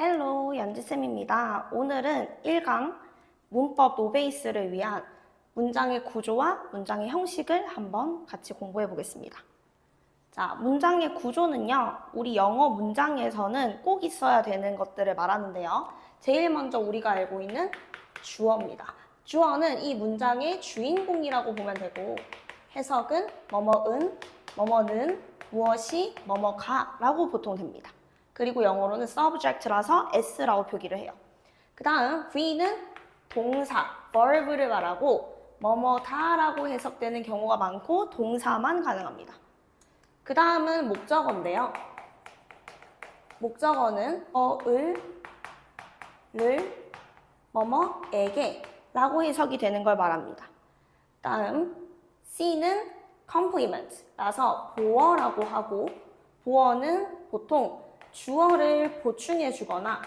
헬로 연지쌤입니다. 오늘은 1강 문법 노베이스를 위한 문장의 구조와 문장의 형식을 한번 같이 공부해 보겠습니다. 자, 문장의 구조는요, 우리 영어 문장에서는 꼭 있어야 되는 것들을 말하는데요. 제일 먼저 우리가 알고 있는 주어입니다. 주어는 이 문장의 주인공이라고 보면 되고, 해석은 뭐뭐은, 뭐뭐는, 무엇이, 뭐뭐가 라고 보통 됩니다. 그리고 영어로는 subject라서 s라고 표기를 해요. 그 다음 V는 동사, verb를 말하고 뭐뭐다라고 해석되는 경우가 많고 동사만 가능합니다. 그 다음은 목적어인데요. 목적어는 어을, 를, 뭐뭐에게 라고 해석이 되는 걸 말합니다. 다음 C는 complement라서 보어라고 하고 보어는 보통 주어를 보충해 주거나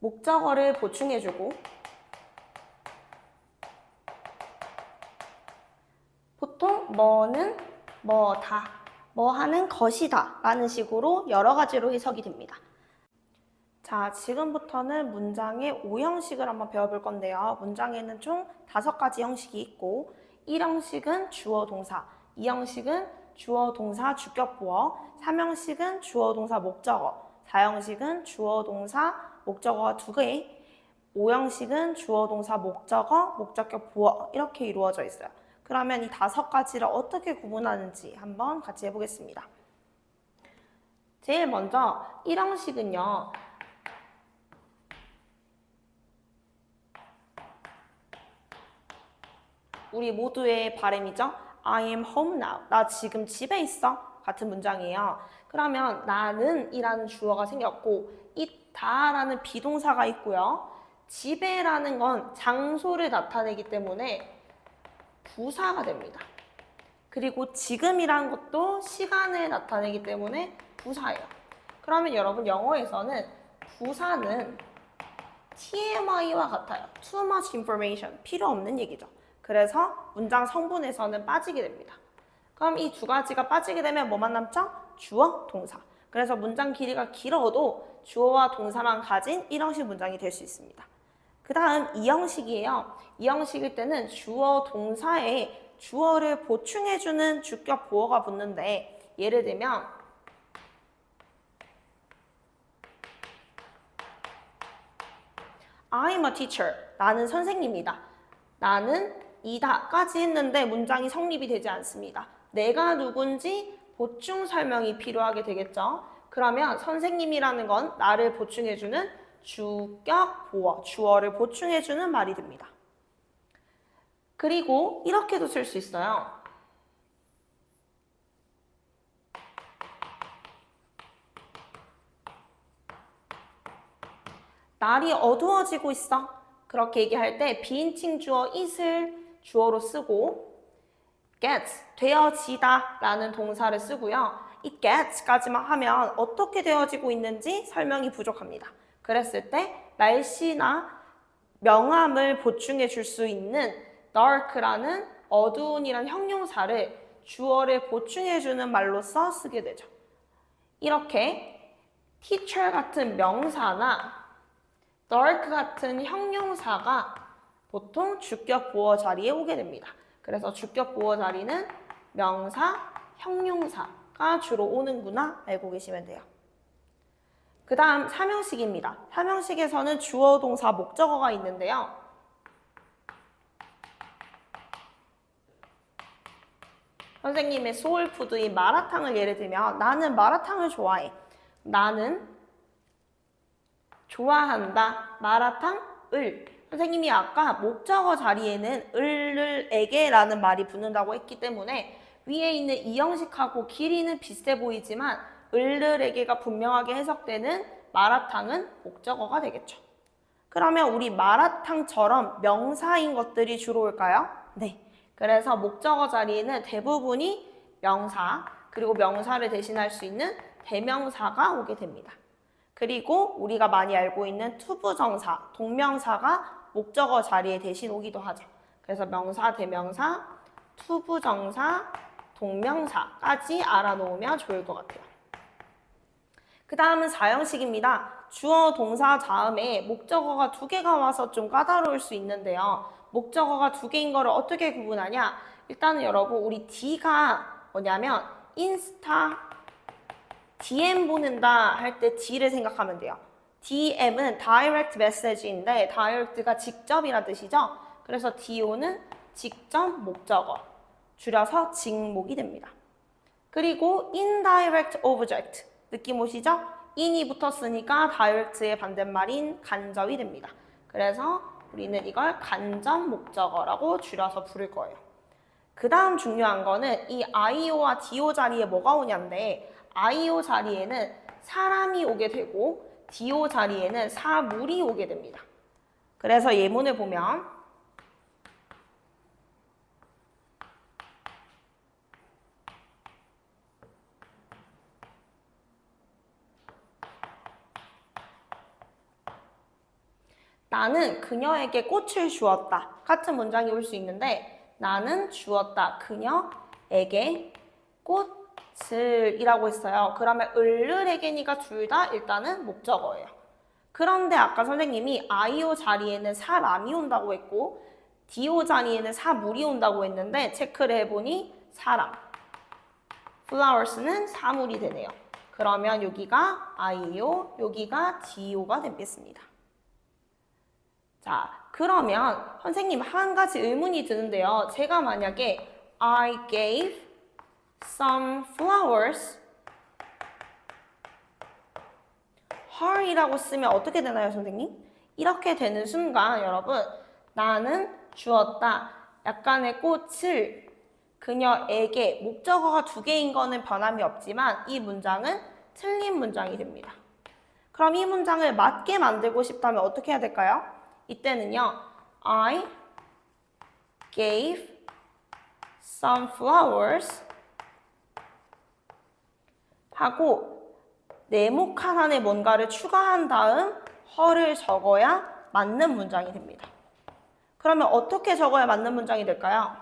목적어를 보충해 주고 보통 뭐는 뭐다, 뭐 하는 것이다 라는 식으로 여러 가지로 해석이 됩니다. 자, 지금부터는 문장의 5형식을 한번 배워볼 건데요. 문장에는 총 다섯 가지 형식이 있고 1형식은 주어 동사, 2형식은 주어 동사 주격 보어, 3형식은 주어 동사 목적어, 4형식은 주어 동사 목적어가 두 개, 5형식은 주어 동사 목적어, 목적격 보어 이렇게 이루어져 있어요. 그러면 이 다섯 가지를 어떻게 구분하는지 한번 같이 해보겠습니다. 제일 먼저 1형식은요. 우리 모두의 바람이죠. I am home now. 나 지금 집에 있어. 같은 문장이에요. 그러면 나는 이라는 주어가 생겼고 있다라는 비동사가 있고요. 집에라는 건 장소를 나타내기 때문에 부사가 됩니다. 그리고 지금이란 것도 시간을 나타내기 때문에 부사예요. 그러면 여러분 영어에서는 부사는 TMI와 같아요. Too much information. 필요 없는 얘기죠. 그래서 문장 성분에서는 빠지게 됩니다. 그럼 이 두 가지가 빠지게 되면 뭐만 남죠? 주어, 동사. 그래서 문장 길이가 길어도 주어와 동사만 가진 1형식 문장이 될 수 있습니다. 그 다음 2형식이에요. 2형식일 때는 주어, 동사에 주어를 보충해주는 주격 보어가 붙는데 예를 들면 I'm a teacher. 나는 선생님이다. 나는 이다까지 했는데 문장이 성립이 되지 않습니다. 내가 누군지 보충 설명이 필요하게 되겠죠. 그러면 선생님이라는 건 나를 보충해주는 주격 보어, 주어를 보충해주는 말이 됩니다. 그리고 이렇게도 쓸 수 있어요. 날이 어두워지고 있어. 그렇게 얘기할 때 비인칭 주어 it을 주어로 쓰고 get 되어지다 라는 동사를 쓰고요. 이 get까지만 하면 어떻게 되어지고 있는지 설명이 부족합니다. 그랬을 때 날씨나 명암을 보충해 줄 수 있는 dark라는 어두운이란 형용사를 주어를 보충해 주는 말로써 쓰게 되죠. 이렇게 teacher 같은 명사나 dark 같은 형용사가 보통 주격 보어 자리에 오게 됩니다. 그래서 주격 보어 자리는 명사, 형용사가 주로 오는구나 알고 계시면 돼요. 그 다음 삼형식입니다. 삼형식에서는 주어, 동사, 목적어가 있는데요. 선생님의 소울푸드인 마라탕을 예를 들면 나는 마라탕을 좋아해. 나는 좋아한다. 마라탕을. 선생님이 아까 목적어 자리에는 을을 에게라는 말이 붙는다고 했기 때문에 위에 있는 이 형식하고 길이는 비슷해 보이지만 을을에게가 분명하게 해석되는 마라탕은 목적어가 되겠죠. 그러면 우리 마라탕처럼 명사인 것들이 주로 올까요? 네. 그래서 목적어 자리에는 대부분이 명사, 그리고 명사를 대신할 수 있는 대명사가 오게 됩니다. 그리고 우리가 많이 알고 있는 투부정사, 동명사가 목적어 자리에 대신 오기도 하죠. 그래서 명사, 대명사, 투부정사, 동명사까지 알아놓으면 좋을 것 같아요. 그 다음은 사형식입니다. 주어 동사 다음에 목적어가 두 개가 와서 좀 까다로울 수 있는데요. 목적어가 두 개인 거를 어떻게 구분하냐? 일단은 여러분 우리 D가 뭐냐면 인스타 DM 보낸다 할 때 D를 생각하면 돼요. DM은 direct message인데 direct가 직접이란 뜻이죠. 그래서 DO는 직접 목적어, 줄여서 직목이 됩니다. 그리고 indirect object, 느낌 오시죠? in이 붙었으니까 direct의 반대말인 간접이 됩니다. 그래서 우리는 이걸 간접 목적어라고 줄여서 부를 거예요. 그 다음 중요한 거는 이 IO와 DO 자리에 뭐가 오냐인데 IO 자리에는 사람이 오게 되고 DO 자리에는 사물이 오게 됩니다. 그래서 예문을 보면 나는 그녀에게 꽃을 주었다. 같은 문장이 올 수 있는데 나는 주었다. 그녀에게 꽃 을 이라고 했어요. 그러면 을르에게니가 둘 다 일단은 목적어예요. 그런데 아까 선생님이 아이오 자리에는 사람이 온다고 했고 디오 자리에는 사물이 온다고 했는데 체크를 해보니 사람 flowers는 사물이 되네요. 그러면 여기가 아이오, 여기가 디오가 되겠습니다. 자, 그러면 선생님 한 가지 의문이 드는데요. 제가 만약에 I gave some flowers her이라고 쓰면 어떻게 되나요, 선생님? 이렇게 되는 순간 여러분 나는 주었다. 약간의 꽃을 그녀에게 목적어가 두 개인 거는 변함이 없지만 이 문장은 틀린 문장이 됩니다. 그럼 이 문장을 맞게 만들고 싶다면 어떻게 해야 될까요? 이때는요. I gave some flowers 하고 네모 칸 안에 뭔가를 추가한 다음 her를 적어야 맞는 문장이 됩니다. 그러면 어떻게 적어야 맞는 문장이 될까요?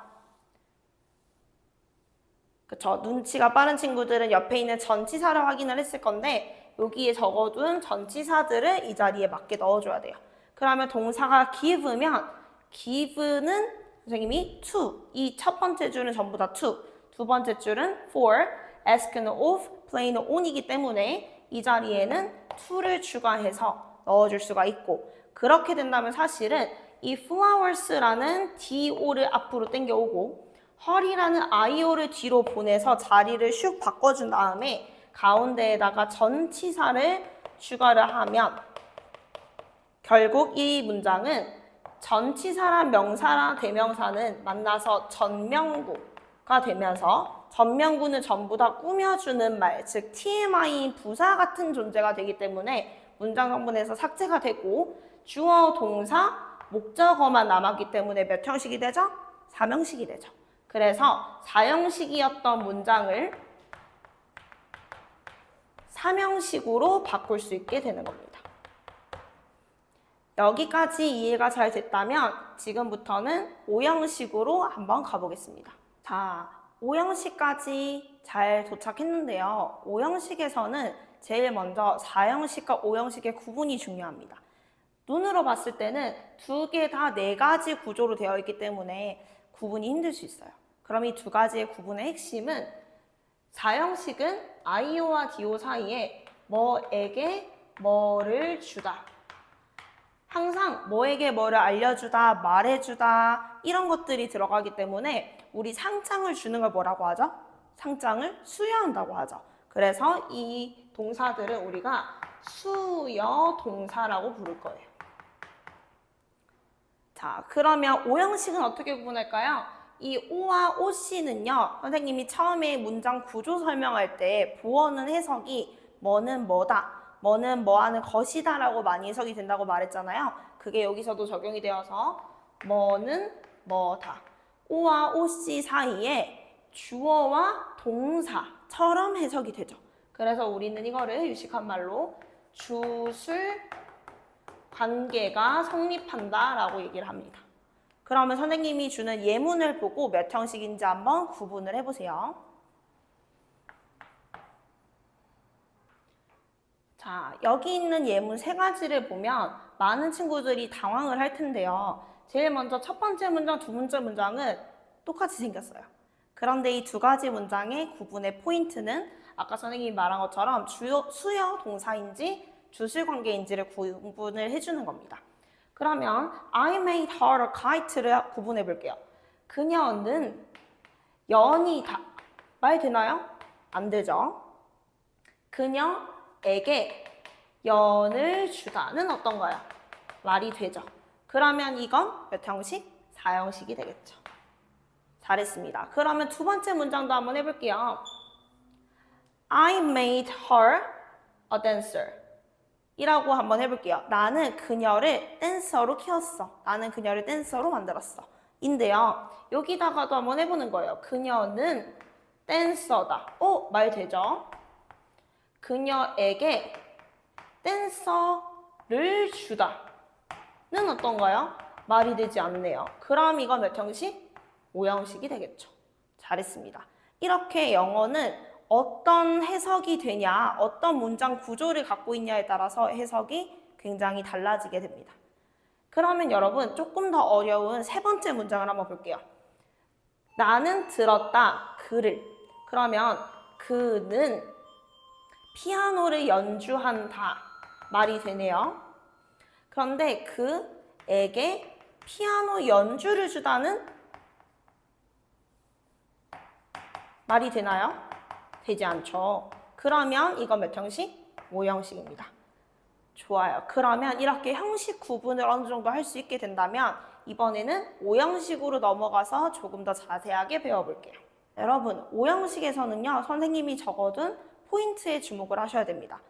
그쵸. 눈치가 빠른 친구들은 옆에 있는 전치사를 확인을 했을 건데 여기에 적어둔 전치사들을 이 자리에 맞게 넣어줘야 돼요. 그러면 동사가 give면 give는 선생님이 to 이 첫 번째 줄은 전부 다 to 두 번째 줄은 for ask는 of play는 on이기 때문에 이 자리에는 to를 추가해서 넣어줄 수가 있고 그렇게 된다면 사실은 이 flowers라는 do를 앞으로 당겨오고 her이라는 io를 뒤로 보내서 자리를 슉 바꿔준 다음에 가운데에다가 전치사를 추가를 하면 결국 이 문장은 전치사랑 명사랑 대명사는 만나서 전명구 가 되면서 전명구는 전부 다 꾸며주는 말, 즉 TMI인 부사 같은 존재가 되기 때문에 문장 성분에서 삭제가 되고 주어, 동사, 목적어만 남았기 때문에 몇 형식이 되죠? 사명식이 되죠. 그래서 사형식이었던 문장을 사명식으로 바꿀 수 있게 되는 겁니다. 여기까지 이해가 잘 됐다면 지금부터는 오형식으로 한번 가보겠습니다. 자, 오형식까지 잘 도착했는데요. 오형식에서는 제일 먼저 4형식과 5형식의 구분이 중요합니다. 눈으로 봤을 때는 두 개 다 네 가지 구조로 되어 있기 때문에 구분이 힘들 수 있어요. 그럼 이 두 가지의 구분의 핵심은 4형식은 IO와 DO 사이에 뭐에게 뭐를 주다. 항상 뭐에게 뭐를 알려주다, 말해주다 이런 것들이 들어가기 때문에 우리 상장을 주는 걸 뭐라고 하죠? 상장을 수여한다고 하죠. 그래서 이 동사들은 우리가 수여 동사라고 부를 거예요. 자, 그러면 오형식은 어떻게 구분할까요? 이 오와 오씨는요, 선생님이 처음에 문장 구조 설명할 때 보어는 해석이 뭐는 뭐다, 뭐는 뭐하는 것이다라고 많이 해석이 된다고 말했잖아요. 그게 여기서도 적용이 되어서 뭐는 뭐다. 오와 오씨 사이에 주어와 동사처럼 해석이 되죠. 그래서 우리는 이거를 유식한 말로 주술 관계가 성립한다라고 얘기를 합니다. 그러면 선생님이 주는 예문을 보고 몇 형식인지 한번 구분을 해보세요. 자, 여기 있는 예문 세 가지를 보면 많은 친구들이 당황을 할 텐데요. 제일 먼저 첫 번째 문장, 두 번째 문장은 똑같이 생겼어요. 그런데 이 두 가지 문장의 구분의 포인트는 아까 선생님이 말한 것처럼 주요, 수요 동사인지 주술 관계인지를 구분을 해주는 겁니다. 그러면 I made her a kite를 구분해 볼게요. 그녀는 연이 다, 말 되나요? 안 되죠. 그녀 에게 연을 주다는 어떤가요? 말이 되죠. 그러면 이건 몇 형식? 4형식이 되겠죠. 잘했습니다. 그러면 두 번째 문장도 한번 해볼게요. I made her a dancer. 이라고 한번 해볼게요. 나는 그녀를 댄서로 키웠어. 나는 그녀를 댄서로 만들었어. 인데요. 여기다가도 한번 해보는 거예요. 그녀는 댄서다. 오, 말 되죠? 그녀에게 댄서를 주다는 어떤가요? 말이 되지 않네요. 그럼 이건 몇 형식? 5형식이 되겠죠. 잘했습니다. 이렇게 영어는 어떤 해석이 되냐, 어떤 문장 구조를 갖고 있냐에 따라서 해석이 굉장히 달라지게 됩니다. 그러면 여러분 조금 더 어려운 세 번째 문장을 한번 볼게요. 나는 들었다 그를. 그러면 그는 피아노를 연주한다 말이 되네요. 그런데 그에게 피아노 연주를 주다는 말이 되나요? 되지 않죠. 그러면 이건 몇 형식? 5형식입니다. 좋아요. 그러면 이렇게 형식 구분을 어느 정도 할 수 있게 된다면 이번에는 5형식으로 넘어가서 조금 더 자세하게 배워볼게요. 여러분, 5형식에서는요, 선생님이 적어둔 포인트에 주목을 하셔야 됩니다.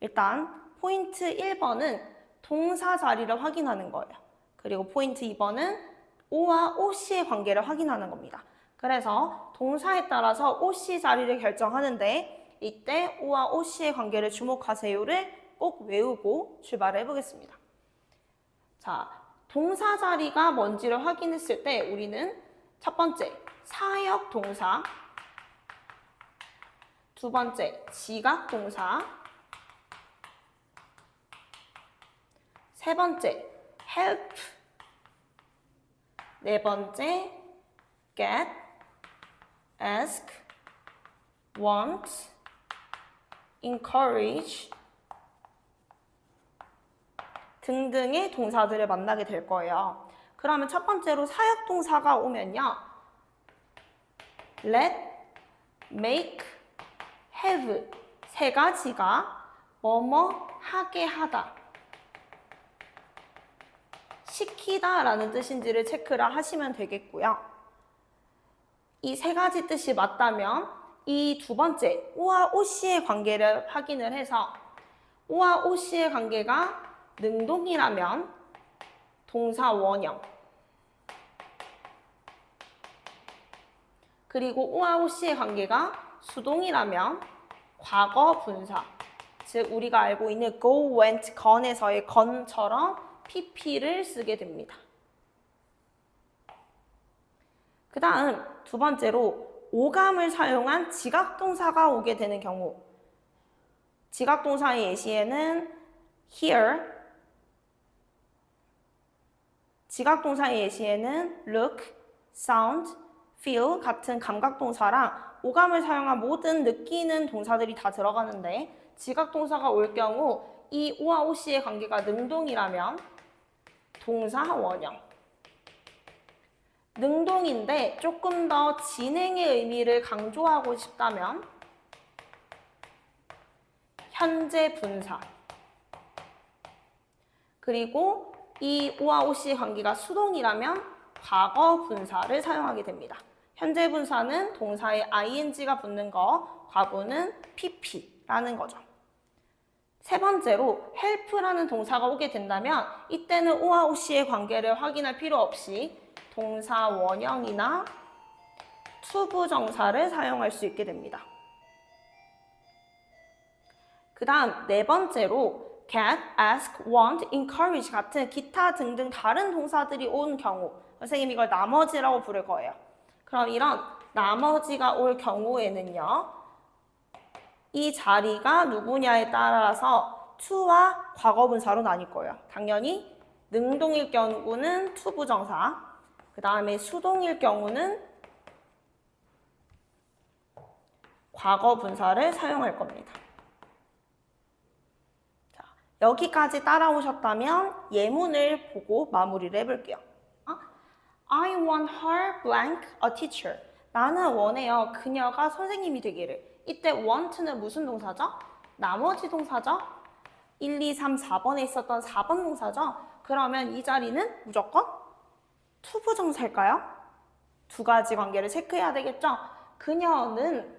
일단, 포인트 1번은 동사 자리를 확인하는 거예요. 그리고 포인트 2번은 오와 오씨의 관계를 확인하는 겁니다. 그래서 동사에 따라서 오씨 자리를 결정하는데 이때 오와 오씨의 관계를 주목하세요를 꼭 외우고 출발해 보겠습니다. 자, 동사 자리가 뭔지를 확인했을 때 우리는 첫 번째 사역 동사, 두 번째 지각 동사, 세 번째 help, 네 번째 get, ask, want, encourage 등등의 동사들을 만나게 될 거예요. 그러면 첫 번째로 사역 동사가 오면요. let, make, have 세 가지가 뭐뭐 하게 하다. 시키다 라는 뜻인지를 체크를 하시면 되겠고요. 이 세 가지 뜻이 맞다면 이 두 번째 오와 오씨의 관계를 확인을 해서 오와 오씨의 관계가 능동이라면 동사 원형 그리고 오와 오씨의 관계가 수동이라면 과거 분사 즉 우리가 알고 있는 go, went, gone에서의 gone처럼 pp를 쓰게 됩니다. 그 다음 두 번째로 오감을 사용한 지각동사가 오게 되는 경우 지각동사의 예시에는 hear 지각동사의 예시에는 look, sound, feel 같은 감각동사랑 오감을 사용한 모든 느끼는 동사들이 다 들어가는데 지각 동사가 올 경우 이 오와 오씨의 관계가 능동이라면 동사 원형 능동인데 조금 더 진행의 의미를 강조하고 싶다면 현재 분사 그리고 이 오와 오씨의 관계가 수동이라면 과거 분사를 사용하게 됩니다. 현재 분사는 동사에 ing가 붙는 거, 과거는 pp라는 거죠. 세 번째로 help라는 동사가 오게 된다면 이때는 오와 오씨의 관계를 확인할 필요 없이 동사 원형이나 투부 정사를 사용할 수 있게 됩니다. 그 다음 네 번째로 get, ask, want, encourage 같은 기타 등등 다른 동사들이 온 경우 선생님이 이걸 나머지라고 부를 거예요. 그럼 이런 나머지가 올 경우에는요. 이 자리가 누구냐에 따라서 to와 과거분사로 나뉠 거예요. 당연히 능동일 경우는 to 부정사, 그 다음에 수동일 경우는 과거분사를 사용할 겁니다. 자, 여기까지 따라오셨다면 예문을 보고 마무리를 해볼게요. 어? I want her blank a teacher. 나는 원해요. 그녀가 선생님이 되기를. 이때 want는 무슨 동사죠? 나머지 동사죠? 1, 2, 3, 4번에 있었던 4번 동사죠? 그러면 이 자리는 무조건 to 부정사일까요? 두 가지 관계를 체크해야 되겠죠? 그녀는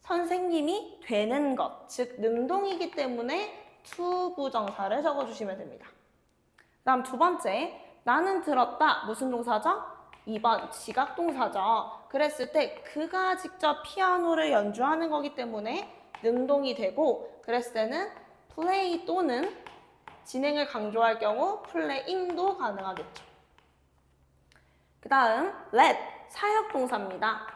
선생님이 되는 것, 즉 능동이기 때문에 to 부정사를 적어주시면 됩니다. 그다음 두 번째, 나는 들었다. 무슨 동사죠? 2번 지각 동사죠. 그랬을 때 그가 직접 피아노를 연주하는 거기 때문에 능동이 되고 그랬을 때는 play 또는 진행을 강조할 경우 playing도 가능하겠죠. 그 다음 let 사역 동사입니다.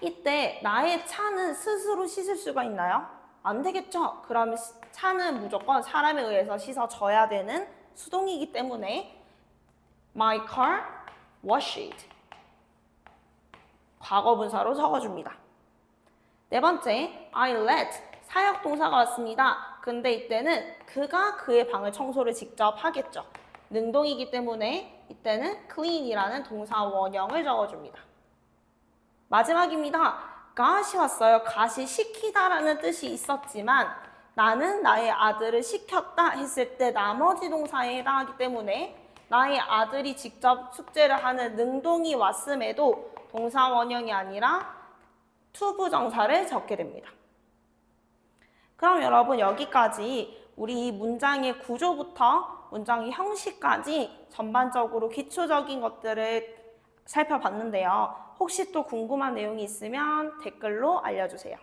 이때 나의 차는 스스로 씻을 수가 있나요? 안 되겠죠. 그럼 시- 차는 무조건 사람에 의해서 씻어져야 되는 수동이기 때문에 my car washed 과거 분사로 적어줍니다. 네 번째, I let 사역 동사가 왔습니다. 근데 이때는 그가 그의 방을 청소를 직접 하겠죠. 능동이기 때문에 이때는 clean이라는 동사 원형을 적어줍니다. 마지막입니다. 갓이 왔어요. 갓이 시키다라는 뜻이 있었지만 나는 나의 아들을 시켰다 했을 때 나머지 동사에 해당하기 때문에 나의 아들이 직접 숙제를 하는 능동이 왔음에도 동사 원형이 아니라 투부 정사를 적게 됩니다. 그럼 여러분 여기까지 우리 이 문장의 구조부터 문장의 형식까지 전반적으로 기초적인 것들을 살펴봤는데요. 혹시 또 궁금한 내용이 있으면 댓글로 알려주세요.